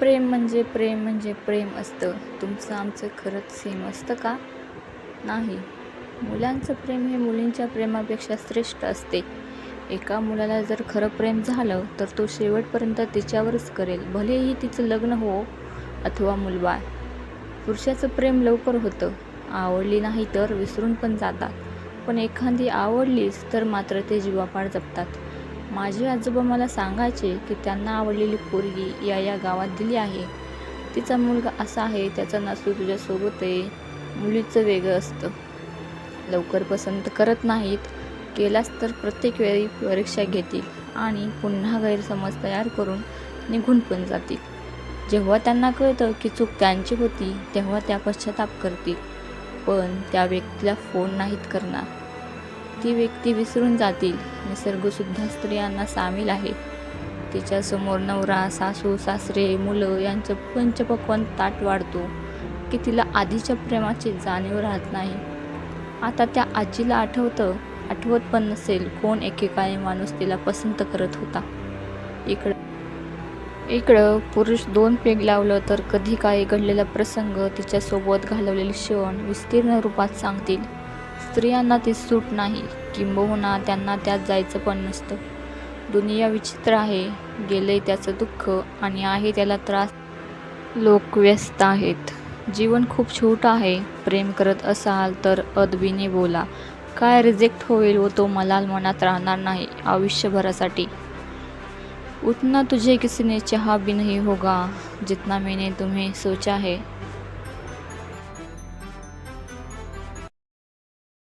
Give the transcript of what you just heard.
प्रेम म्हणजे प्रेम म्हणजे प्रेम असतं. तुमचं आमचं खरंच सेम असतं का? नाही. मुलांचं प्रेम हे मुलींच्या प्रेमापेक्षा श्रेष्ठ असते. एका मुलाला जर खरं प्रेम झालं तर तो शेवटपर्यंत तिच्यावरच करेल. भलेही तिचं लग्न हो अथवा मुलबाळ पुरुषाचं प्रेम लवकर होतं. आवडली नाही तर विसरून पण जातात. पण एखादी आवडलीच तर मात्र ते जीवापाड जपतात. माझे आजोबा मला सांगायचे की त्यांना आवडलेली पोरगी या या गावात दिली आहे. तिचा मुलगा असा आहे त्याचा नासू तुझ्यासोबत आहे. मुलीचं वेगळं असतं. लवकर पसंत करत नाहीत. केलास तर प्रत्येक वेळी परीक्षा घेतील आणि पुन्हा गैरसमज तयार करून निघून पण जातील. जेव्हा त्यांना कळतं की चूक त्यांची होती तेव्हा त्या पश्चाताप करतील. पण त्या व्यक्तीला फोन नाहीत करणार. ती व्यक्ती विसरून जातील. निसर्गसुद्धा स्त्रियांना सामील आहे. तिच्यासमोर नवरा सासू सासरे मुलं यांचं पंचपक्वान ताट वाढतो की तिला आधीच्या प्रेमाची जाणीव राहत नाही. आता त्या आजीला आठवतं आठवत पण नसेल कोण एकेकाळी माणूस तिला पसंत करत होता. इकडं इकडं पुरुष दोन पेग लावलं तर कधी काही घडलेला प्रसंग तिच्यासोबत घालवलेले क्षण विस्तीर्ण रूपात सांगतील. स्त्रियांना ती सूट नाही. किंबहुना त्यांना त्यात जायचं पण नसतं. दुनिया विचित्र आहे. गेलंय त्याचं दुःख आणि आहे त्याला त्रास. लोक व्यस्त आहेत. जीवन खूप छोटं आहे. प्रेम करत असाल तर अदबीने बोला. काय रिजेक्ट होईल व तो मला मनात राहणार नाही आयुष्यभरासाठी. उतना तुझे किसीने चहा चाहा भी नहीं होगा जितना मैंने तुम्हें सोचा है.